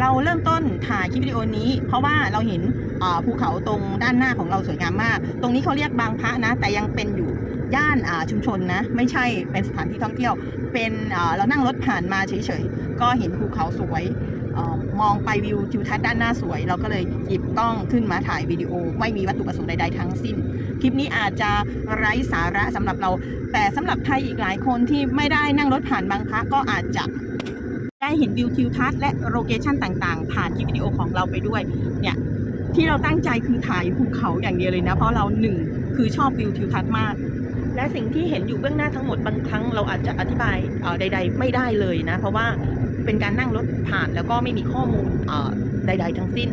เราเริ่มต้นถ่ายคลิปวิดีโอนี้ เพราะว่าเราเห็นภูเขาตรงด้านหน้าของเราสวยงามมาก ตรงนี้เขาเรียกบางพระนะ แต่ยังเป็นอยู่ย่านชุมชนนะ ไม่ใช่เป็นสถานที่ท่องเที่ยว เป็นเรานั่งรถผ่านมาเฉยๆ ก็เห็นภูเขาสวยอมองไปวิวทิวทัศน์ด้านหน้าสวย เราก็เลยหยิบกล้องขึ้นมาถ่ายวิดีโอ ไม่มีวัตถุประสงค์ใดๆทั้งสิ้น คลิปนี้อาจจะไร้สาระสำหรับเรา แต่สำหรับใครอีกหลายคนที่ไม่ได้นั่งรถผ่านบางพระก็อาจจะ ได้เห็นวิวทิวทัศน์และโลเคชันต่างๆ ผ่านคลิปวิดีโอของเราไปด้วย เนี่ยที่เราตั้งใจคือถ่ายภูเขาอย่างเดียวเลยนะ เพราะเราหนึ่งคือชอบวิวทิวทัศน์มาก และสิ่งที่เห็นอยู่เบื้องหน้าทั้งหมดบางครั้งเราอาจจะอธิบายอ่อใด ๆ ไม่ได้เลยนะ เพราะว่าเป็นการนั่งรถผ่านแล้วก็ไม่มีข้อมูลอ่อใด ๆ ทั้งสิ้น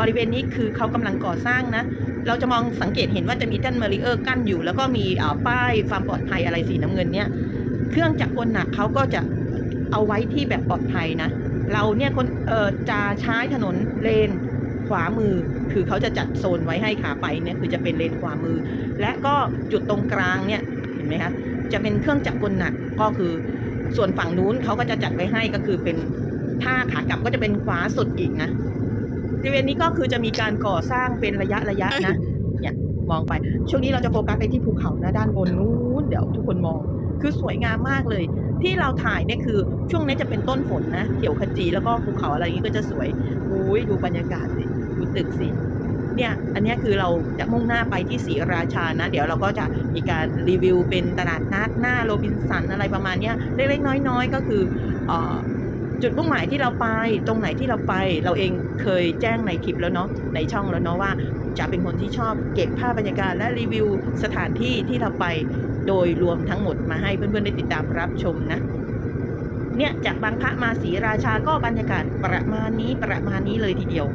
บริเวณนี้คือเขากำลังก่อสร้างนะ เราจะมองสังเกตเห็นว่าจะมีแท่นเมริเออร์กั้นอยู่ แล้วก็มีอ่อป้ายความปลอดภัยอะไรสีน้ำเงินเนี่ย เครื่องจักรกลหนักเขาก็จะ เอาไว้ที่แบบปลอดภัยนะ เราเนี่ยคนเออจะใช้ถนนเลนขวามือ คือเขาจะจัดโซนไว้ให้ขาไปเนี่ยคือจะเป็นเลนขวามือ และก็จุดตรงกลางเนี่ยเห็นไหมคะจะเป็นเครื่องจักรกลหนักก็คือ ส่วนฝั่งนู้นเขาก็จะจัดไว้ให้ก็คือเป็นถ้าขากลับก็จะเป็นขวาสุดอีกนะบริเวณนี้ก็คือจะมีการก่อสร้างเป็นระยะระยะนะเนี่ยมองไป ช่วงนี้เราจะโฟกัสไปที่ภูเขานะด้านบนนู้นเดี๋ยวทุกคนมอง คือสวยงามมากเลย ที่เราถ่ายเนี่ยคือช่วงนี้จะเป็นต้นฝนนะเขียวขจีแล้วก็ภูเขาอะไรอย่างนี้ก็จะสวยอุ้ยดูบรรยากาศสิดูตึกสิเนี่ยอันนี้คือเราจะมุ่งหน้าไปที่ศรีราชานะ เดี๋ยวเราก็จะมีการรีวิวเป็นตลาดนัดหน้าโรบินสันอะไรประมาณเนี้ยเล็กๆน้อยๆ ก็คืออจุดมุ่งหมายที่เราไปตรงไหนที่เราไปเราเองเคยแจ้งในคลิปแล้วเนาะในช่องแล้วเนาะว่าจะเป็นคนที่ชอบเก็บภาพบรรยากาศและรีวิวสถานที่ที่เราไป โดยรวมทั้งหมดมาให้เพื่อนๆได้ติดตามรับชมนะ เนี่ยจากบางพระมาศรีราชาก็บรรยากาศประมาณนี้ประมาณนี้เลยทีเดียว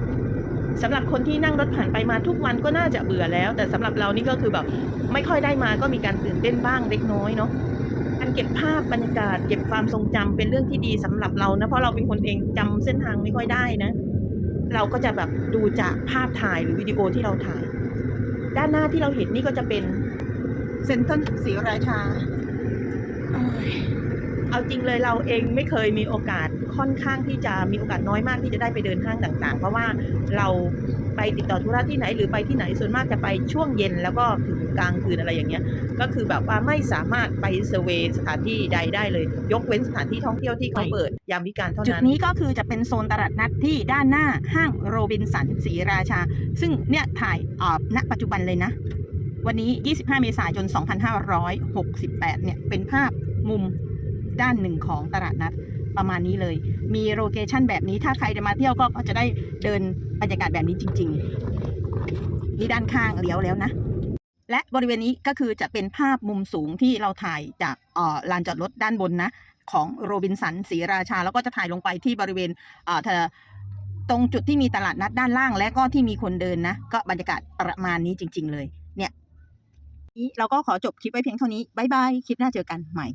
สำหรับคนที่นั่งรถผ่านไปมาทุกวันก็น่าจะเบื่อแล้ว แต่สำหรับเรานี่ก็คือแบบไม่ค่อยได้มาก็มีการตื่นเต้นบ้างเล็กน้อยเนาะการเก็บภาพบรรยากาศเก็บความทรงจำเป็นเรื่องที่ดีสำหรับเรานะเพราะเราเป็นคนเองจำเส้นทางไม่ค่อยได้นะ เราก็จะแบบดูจากภาพถ่ายหรือวิดีโอที่เราถ่าย ด้านหน้าที่เราเห็นนี่ก็จะเป็น เซ็นทรัลศรีราชา เอาจริงเลยเราเองไม่เคยมีโอกาสค่อนข้างที่จะมีโอกาสน้อยมากที่จะได้ไปเดินห้างต่าง ๆ เพราะว่าเราไปติดต่อธุระที่ไหนหรือไปที่ไหนส่วนมากจะไปช่วงเย็นแล้วก็ถึงกลางคืนอะไรอย่างเงี้ย ก็คือแบบว่าไม่สามารถไปเซเวยสถานที่ใดได้เลย ยกเว้นสถานที่ท่องเที่ยวที่เขาเปิด ยามวิกาลเท่านั้น จุดนี้ก็คือจะเป็นโซนตลาดนัดที่ด้านหน้าห้างโรบินสันศรีราชา ซึ่งเนี่ยถ่ายเอ่อณปัจจุบันเลยนะ วันนี้ 25 เมษายน 2568 เนี่ย เป็นภาพมุมด้านหนึ่งของตลาดนัดประมาณนี้เลย มีโลเคชั่นแบบนี้ ถ้าใครจะมาเที่ยวก็จะได้เดินบรรยากาศแบบนี้จริง ๆ นี่ด้านข้างเลี้ยวแล้วนะ และบริเวณนี้ก็คือจะเป็นภาพมุมสูงที่เราถ่ายจากลานจอดรถด้านบนนะ ของโรบินสันศรีราชา แล้วก็จะถ่ายลงไปที่บริเวณเอ่อตรงจุดที่มีตลาดนัดด้านล่าง และก็ที่มีคนเดินนะ ก็บรรยากาศประมาณนี้จริง ๆ เลย เนี่ย นี้ เราก็ขอจบคลิปไว้เพียงเท่านี้บายบายคลิปหน้าเจอกันใหม่